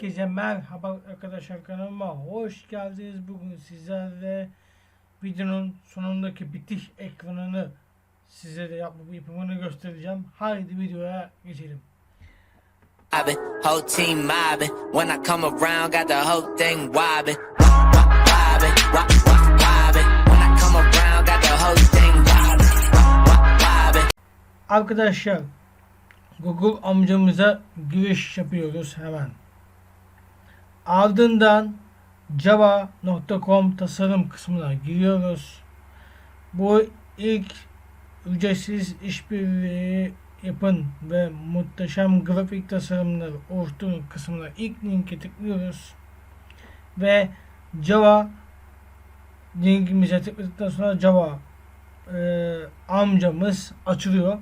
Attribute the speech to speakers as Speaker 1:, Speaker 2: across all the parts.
Speaker 1: Herkese merhaba arkadaşlar kanalıma hoş geldiniz. Bugün sizlerle videonun sonundaki bitiş ekranını size de yapıp yapımını göstereceğim. Haydi videoya geçelim.
Speaker 2: Mobbing, whole team mobbing. When I come around, got the whole thing wobbing. Wobbing, wop, wop, wobbing. When I come around, got the whole thing wobbing. Wobbing.
Speaker 1: Arkadaşlar Google amcamıza giriş yapıyoruz hemen. Ardından java.com tasarım kısmına giriyoruz. Bu ilk ücretsiz işbirliği yapın ve muhteşem grafik tasarımları oluşturun kısmına ilk linke tıklıyoruz. Ve Java linkimize tıkladıktan sonra Java e, amcamız açılıyor.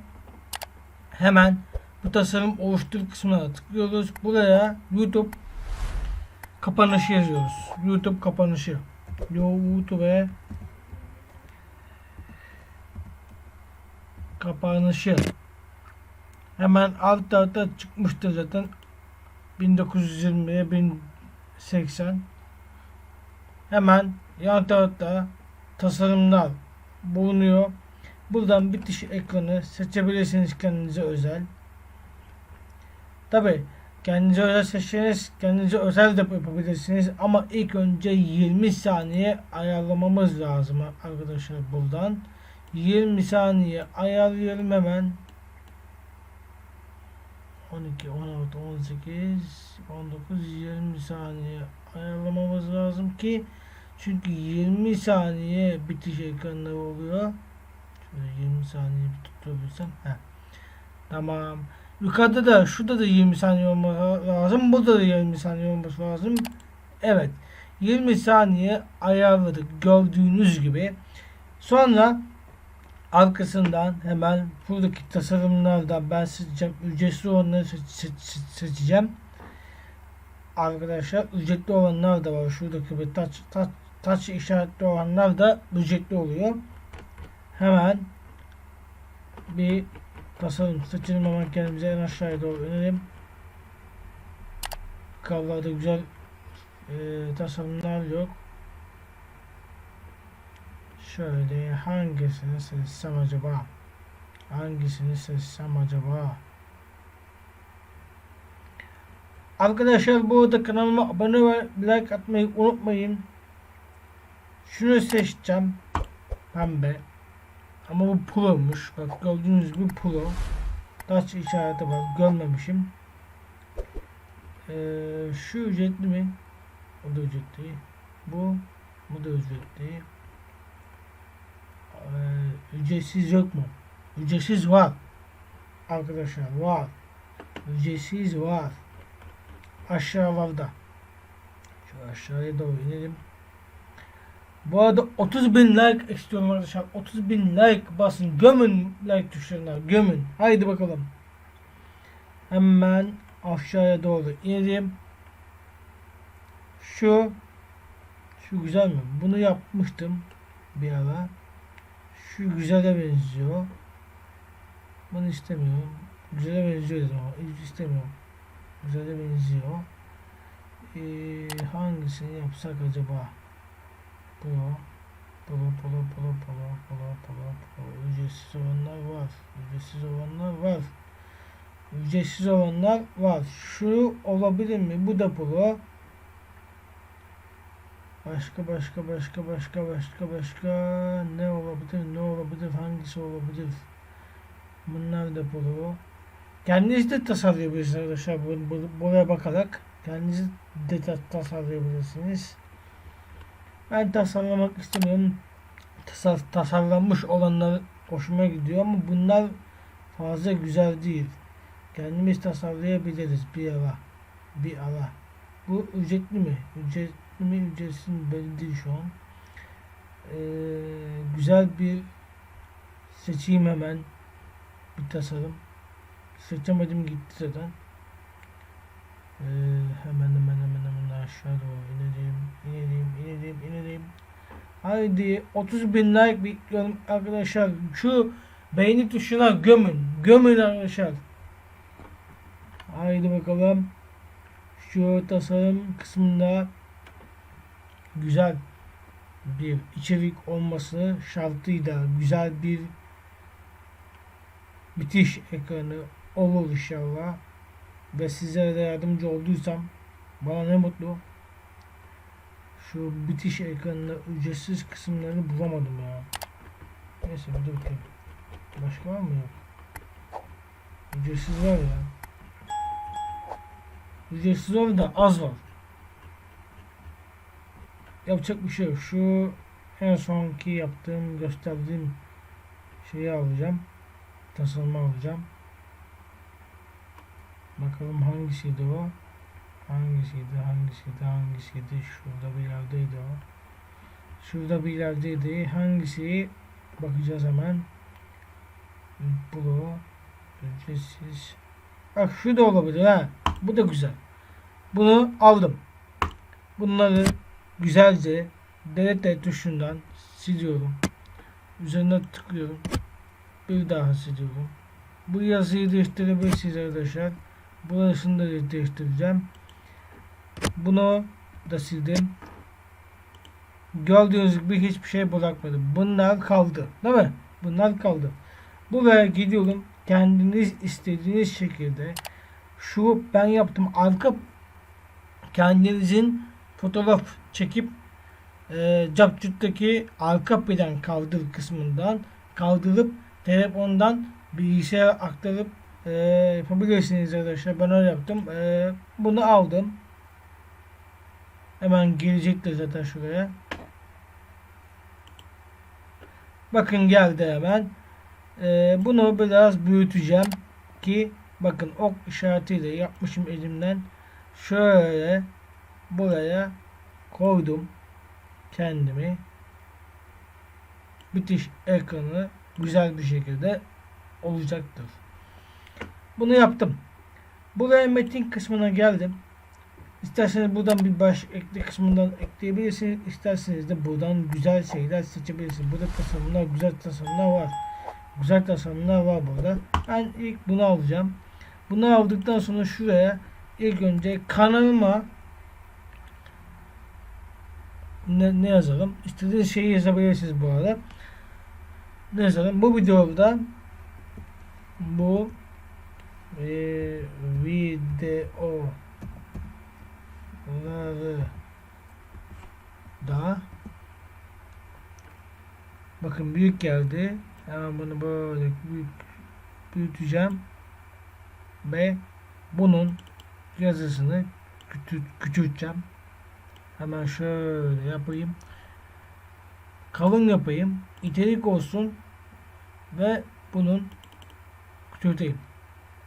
Speaker 1: Hemen bu tasarım oluştur kısmına tıklıyoruz. Buraya YouTube kapanışı yazıyoruz. YouTube kapanışı. YouTube kapanışı. Hemen alt alta çıkmıştır zaten. 1920'ye 1080. Hemen yan tarafta tasarımlar bulunuyor. Buradan bitiş ekranı seçebilirsiniz kendinize özel. Tabi kendinize özel seçeceğiniz kendinize özel de yapabilirsiniz ama ilk önce 20 saniye ayarlamamız lazım arkadaşlar buradan. 20 saniye ayarlayalım hemen. 12, 16, 18, 19, 20 saniye ayarlamamız lazım ki çünkü 20 saniye bitiş ekranları oluyor. Şöyle 20 saniye bir tuturabilsem. Heh. Tamam. Yukarıda da şurada da 20 saniye olması lazım. Burada da 20 saniye olması lazım. Evet. 20 saniye ayarladık gördüğünüz gibi. Sonra arkasından hemen buradaki tasarımlardan ben seçeceğim. Ücretsiz olanları seç- seç- seç- seçeceğim. Arkadaşlar ücretli olanlar da var. Şuradaki bir taç, taç, taç işaretli olanlar da ücretli oluyor. Hemen bir tasarım seçelim hemen kendimize en aşağıya doğru inelim. Kavlarda güzel e, tasarımlar yok. Şöyle hangisini seçsem acaba? Hangisini seçsem acaba? Arkadaşlar bu arada kanalıma abone ve like atmayı unutmayın. Şunu seçeceğim. Pembe. Ama bu pulo'muş. Bak gördüğünüz gibi pulo. Taç işareti var. Görmemişim. Ee, şu ücretli mi? O da ücretli. Bu. Bu da ücretli. Ee, ücretsiz yok mu? Ücretsiz var. Arkadaşlar var. Ücretsiz var. Aşağılarda. Şu aşağıya doğru inelim. Bu arada 30 bin like istiyorum arkadaşlar. 30 bin like basın. Gömün like tuşlarına. Gömün. Haydi bakalım. Hemen aşağıya doğru inelim. Şu şu güzel mi? Bunu yapmıştım bir ara. Şu güzele benziyor. Bunu istemiyorum. Güzele benziyor dedim ama istemiyorum. Güzele benziyor. Ee, hangisini yapsak acaba? Polo, polo, polo, polo, polo, polo, polo, polo. Ücretsiz olanlar var. Ücretsiz olanlar var. Ücretsiz olanlar var. Şu olabilir mi? Bu da polo. Başka başka başka başka başka başka ne olabilir? Ne olabilir? Hangisi olabilir? Bunlar da polo. Kendiniz de tasarlayabilirsiniz arkadaşlar. Bu- bu- Buraya bakarak kendiniz de ta- tasarlayabilirsiniz. Ben tasarlamak istemiyorum. Tasar, tasarlanmış olanlar hoşuma gidiyor ama bunlar fazla güzel değil. Kendimiz tasarlayabiliriz bir ara. Bir ara. Bu ücretli mi? Ücretli mi? Ücretsiz mi? Belli değil şu an. Ee, güzel bir seçeyim hemen. Bir tasarım. Seçemedim gitti zaten. Ee, hemen hemen hemen hemen aşağı doğru inelim, inelim, inelim, inelim. Haydi 30 bin like bekliyorum arkadaşlar. Şu beğeni tuşuna gömün. Gömün arkadaşlar. Haydi bakalım. şu tasarım kısmında güzel bir içerik olması şartıyla güzel bir bitiş ekranı olur inşallah ve sizlere de yardımcı olduysam bana ne mutlu. Şu bitiş ekranında ücretsiz kısımlarını bulamadım ya. Neyse bir dur bakayım. Başka var mı yok? Ücretsiz var ya. Ücretsiz var da az var. Yapacak bir şey yok. Şu en sonki yaptığım, gösterdiğim şeyi alacağım. Tasarımı alacağım. Bakalım hangisiydi o? Hangisiydi, hangisiydi, hangisiydi? Şurada bir yerdeydi o. Şurada bir yerdeydi. Hangisi? Bakacağız hemen. Bu ücretsiz. Bak şu da olabilir ha. Bu da güzel. Bunu aldım. Bunları güzelce delete tuşundan siliyorum. Üzerine tıklıyorum. Bir daha siliyorum. Bu yazıyı değiştirebilirsiniz arkadaşlar. Burasını da değiştireceğim. Bunu da sildim. Gördüğünüz gibi hiçbir şey bırakmadım. Bunlar kaldı. Değil mi? Bunlar kaldı. Buraya gidiyorum. Kendiniz istediğiniz şekilde şu ben yaptım arka kendinizin fotoğraf çekip e, CapCut'taki arka plan kaldır kısmından kaldırıp telefondan bilgisayara aktarıp e, yapabilirsiniz arkadaşlar. Ben öyle yaptım. E, bunu aldım. Hemen gelecektir zaten şuraya. Bakın geldi hemen. E, bunu biraz büyüteceğim ki bakın ok işaretiyle yapmışım elimden. Şöyle buraya koydum kendimi. Bitiş ekranı güzel bir şekilde olacaktır. Bunu yaptım. Buraya metin kısmına geldim. İsterseniz buradan bir baş ekle kısmından ekleyebilirsiniz. İsterseniz de buradan güzel şeyler seçebilirsiniz. Burada tasarımlar, güzel tasarımlar var. Güzel tasarımlar var burada. Ben ilk bunu alacağım. Bunu aldıktan sonra şuraya ilk önce kanalıma ne, ne yazalım? İstediğiniz şeyi yazabilirsiniz bu arada. Ne yazalım? Bu videoda bu videoları da bakın büyük geldi. Hemen bunu böyle büyük büyüteceğim ve bunun yazısını küçült, küçülteceğim. Hemen şöyle yapayım. Kalın yapayım. İçerik olsun ve bunun küçülteyim.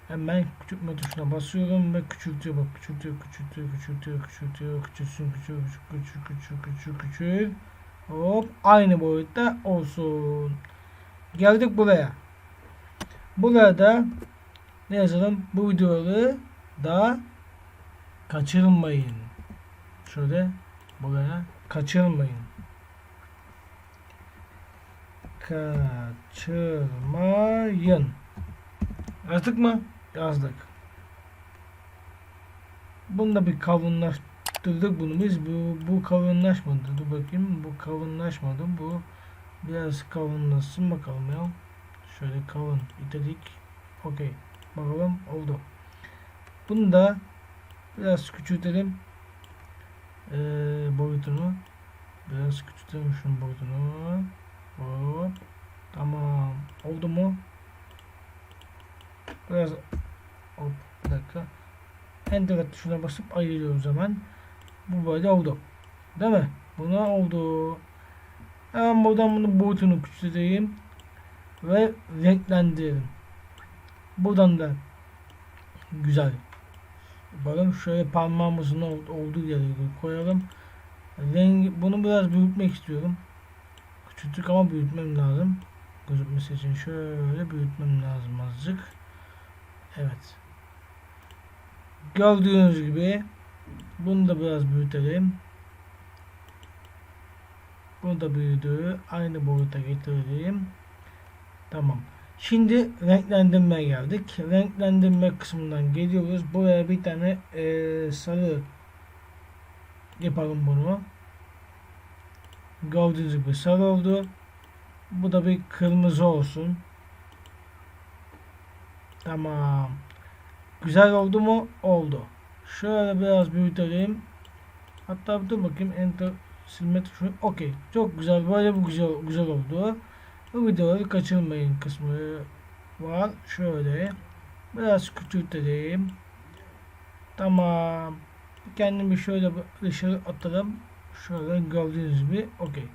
Speaker 1: Hemen küçültme tuşuna basıyorum ve küçültüyor bak küçültüyor küçültüyor küçültüyor küçültüyor küçülsün küçül küçül küçül küçül küçül hop aynı boyutta olsun. Geldik buraya. Burada ne yazalım? Bu videoları da kaçırmayın. Şöyle buraya kaçırmayın. Kaçırmayın. Yazdık mı? Yazdık. Bunu da bir kavunlaştırdık bunu biz. Bu, bu kavunlaşmadı. Dur bakayım. Bu kavunlaşmadı. Bu biraz kavunlaşsın bakalım ya. Şöyle kavun itedik. Okey. Bakalım oldu. Bunu da biraz küçültelim. Ee, boyutunu. Biraz küçültelim şunun boyutunu. Hop. Tamam. Oldu mu? Biraz hop bir dakika. Enter tuşuna basıp ayırıyoruz hemen. Bu böyle oldu. Değil mi? Buna oldu. Hemen buradan bunu boyutunu küçülteyim. Ve renklendirelim. Buradan da güzel. Bakalım şöyle parmağımızın olduğu yere koyalım. Rengi, bunu biraz büyütmek istiyorum. Küçülttük ama büyütmem lazım. Gözükmesi için şöyle büyütmem lazım azıcık. Evet. Gördüğünüz gibi bunu da biraz büyütelim. Bunu da büyüdü. Aynı boyuta getirelim. Tamam. Şimdi renklendirmeye geldik. Renklendirme kısmından geliyoruz. Buraya bir tane eee, sarı yapalım bunu. Gördüğünüz gibi sarı oldu. Bu da bir kırmızı olsun. Tamam. Güzel oldu mu? Oldu. Şöyle biraz büyütelim. Hatta dur bakayım enter silme tuşu. Okey. Çok güzel. Böyle bu güzel güzel oldu. Bu videoları kaçırmayın kısmı var. Şöyle. Biraz küçültelim. Tamam. Kendimi şöyle dışarı atalım. Şöyle gördüğünüz gibi. Okey.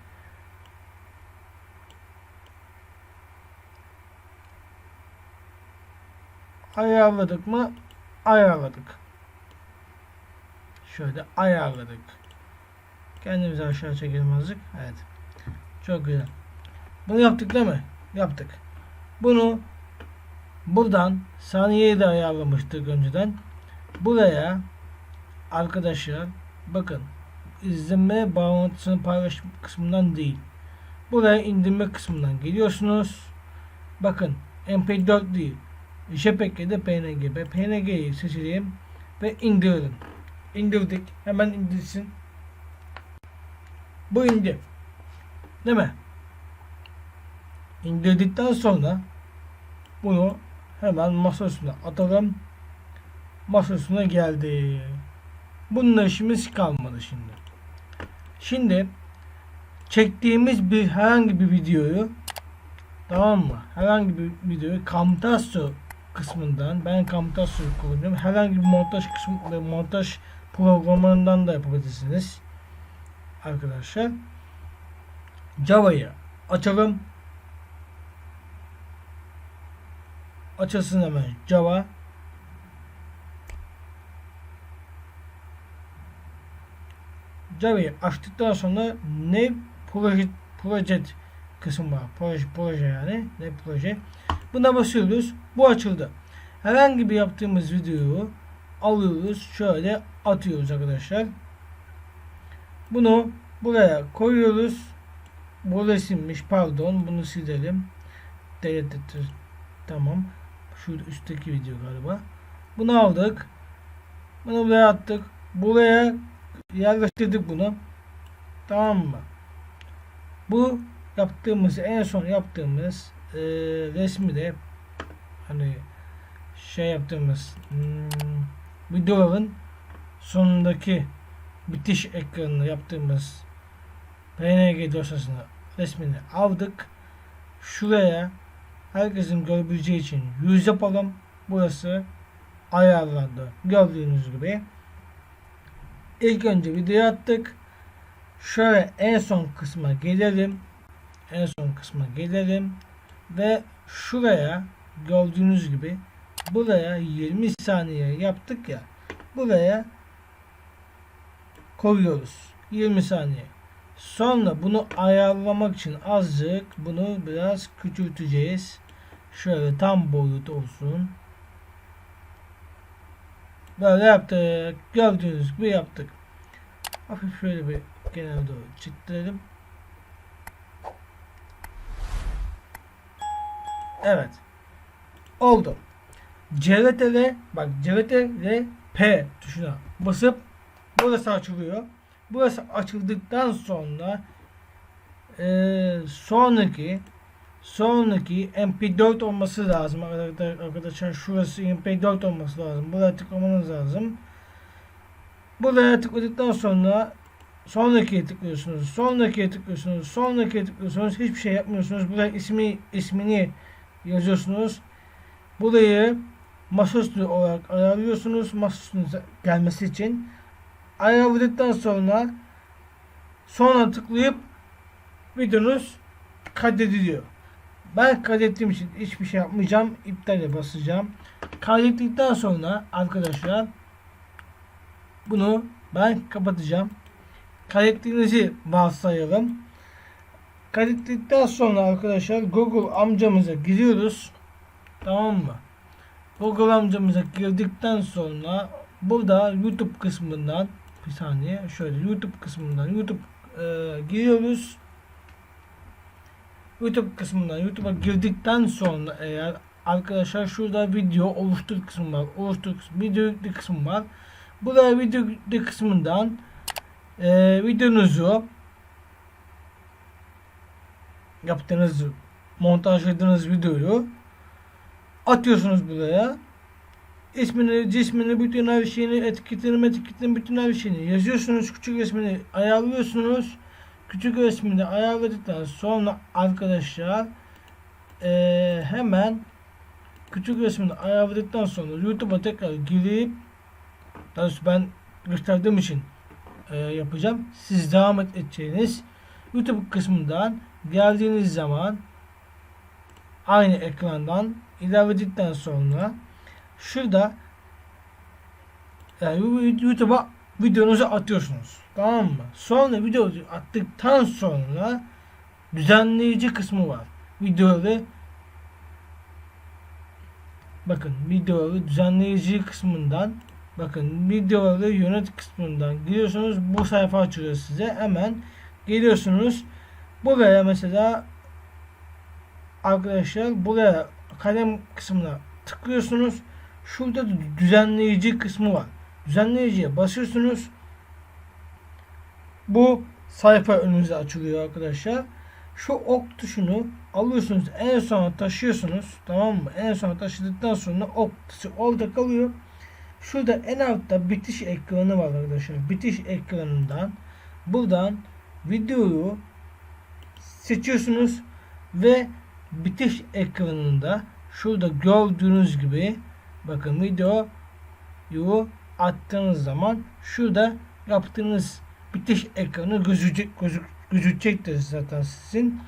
Speaker 1: Ayarladık mı? Ayarladık. Şöyle ayarladık. Kendimizi aşağı çekelim. Evet. Çok güzel. Bunu yaptık değil mi? Yaptık. Bunu buradan saniyeyi de ayarlamıştık önceden. Buraya arkadaşlar bakın izleme bağlantısını paylaş kısmından değil. Buraya indirme kısmından geliyorsunuz. Bakın MP4 değil. JPEG'de PNG. Ben PNG'yi seçeyim ve indirin. İndirdik. Hemen indirsin. Bu indi. Değil mi? İndirdikten sonra bunu hemen masa üstüne atalım. Masa üstüne geldi. Bununla işimiz kalmadı şimdi. Şimdi çektiğimiz bir herhangi bir videoyu tamam mı? Herhangi bir videoyu Camtasia kısmından ben Camtasia kullanıyorum. Herhangi bir montaj kısmı ve montaj programlarından da yapabilirsiniz. Arkadaşlar Java'yı açalım. Açılsın hemen Java. Java'yı açtıktan sonra ne proje proje kısmı var. Proje proje yani ne proje. Buna basıyoruz. Bu açıldı. Herhangi bir yaptığımız videoyu alıyoruz. Şöyle atıyoruz arkadaşlar. Bunu buraya koyuyoruz. Bu resimmiş pardon. Bunu silelim. Delete et. Tamam. Şu üstteki video galiba. Bunu aldık. Bunu buraya attık. Buraya yerleştirdik bunu. Tamam mı? Bu yaptığımız en son yaptığımız e, resmi de hani şey yaptığımız hmm, videoların sonundaki bitiş ekranını yaptığımız PNG dosyasını resmini aldık. Şuraya herkesin görebileceği için yüz yapalım. Burası ayarlandı. Gördüğünüz gibi. İlk önce video attık. Şöyle en son kısma gelelim. En son kısma gelelim. Ve şuraya gördüğünüz gibi buraya 20 saniye yaptık ya. Buraya koyuyoruz. 20 saniye. Sonra bunu ayarlamak için azıcık bunu biraz küçülteceğiz. Şöyle tam boyut olsun. Böyle yaptık. Gördüğünüz gibi yaptık. Hafif şöyle bir kenara doğru çıktıralım. Evet. Oldu. CTRL bak CTRL P tuşuna basıp burası açılıyor. Burası açıldıktan sonra e, sonraki sonraki MP4 olması lazım arkadaşlar şurası MP4 olması lazım. Buraya tıklamanız lazım. Buraya tıkladıktan sonra sonrakiye tıklıyorsunuz. Sonrakiye tıklıyorsunuz. Sonrakiye tıklıyorsunuz. Hiçbir şey yapmıyorsunuz. Buraya ismi ismini yazıyorsunuz. Burayı masaüstü olarak ayarlıyorsunuz. Masaüstüne gelmesi için. Ayarladıktan sonra sonra tıklayıp videonuz kaydediliyor. Ben kaydettiğim için hiçbir şey yapmayacağım. İptale basacağım. Kaydettikten sonra arkadaşlar bunu ben kapatacağım. Kaydettiğinizi varsayalım. Kaydettikten sonra arkadaşlar Google amcamıza giriyoruz. Tamam mı? Google amcamıza girdikten sonra burada YouTube kısmından bir saniye şöyle YouTube kısmından YouTube e, giriyoruz. YouTube kısmından YouTube'a girdikten sonra eğer arkadaşlar şurada video oluştur kısmı var. Oluştur kısmı, video yükle kısmı var. Buraya video yükle kısmından e, videonuzu yaptığınız montajladığınız videoyu atıyorsunuz buraya. İsmini, cismini, bütün her şeyini, etiketini, etiketini, bütün her şeyini yazıyorsunuz. Küçük resmini ayarlıyorsunuz. Küçük resmini ayarladıktan sonra arkadaşlar eee, hemen küçük resmini ayarladıktan sonra YouTube'a tekrar girip daha ben gösterdiğim için eee, yapacağım. Siz devam edeceğiniz YouTube kısmından geldiğiniz zaman aynı ekrandan ilerledikten sonra şurada yani YouTube'a videonuzu atıyorsunuz. Tamam mı? Sonra videoyu attıktan sonra düzenleyici kısmı var. Videoları bakın videoları düzenleyici kısmından bakın videoları yönet kısmından giriyorsunuz. Bu sayfa açılıyor size. Hemen geliyorsunuz. Buraya mesela arkadaşlar buraya kalem kısmına tıklıyorsunuz. Şurada da düzenleyici kısmı var. Düzenleyiciye basıyorsunuz. Bu sayfa önünüze açılıyor arkadaşlar. Şu ok tuşunu alıyorsunuz. En sona taşıyorsunuz. Tamam mı? En sona taşıdıktan sonra ok tuşu orada kalıyor. Şurada en altta bitiş ekranı var arkadaşlar. Bitiş ekranından buradan videoyu seçiyorsunuz ve bitiş ekranında şurada gördüğünüz gibi bakın videoyu attığınız zaman şurada yaptığınız bitiş ekranı gözükecek, gözük, gözükecektir zaten sizin.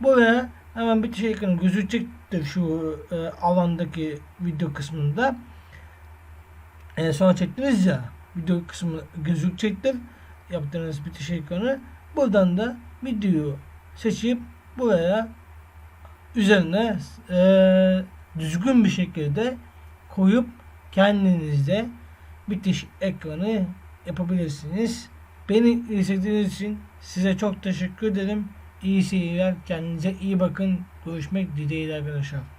Speaker 1: Buraya hemen bitiş ekranı gözükecektir şu e, alandaki video kısmında. En son çektiniz ya video kısmı gözükecektir. Yaptığınız bitiş ekranı. Buradan da videoyu seçip buraya üzerine e, düzgün bir şekilde koyup kendinizde bitiş ekranı yapabilirsiniz. Beni izlediğiniz için size çok teşekkür ederim. İyi seyirler. Kendinize iyi bakın. Görüşmek dileğiyle arkadaşlar.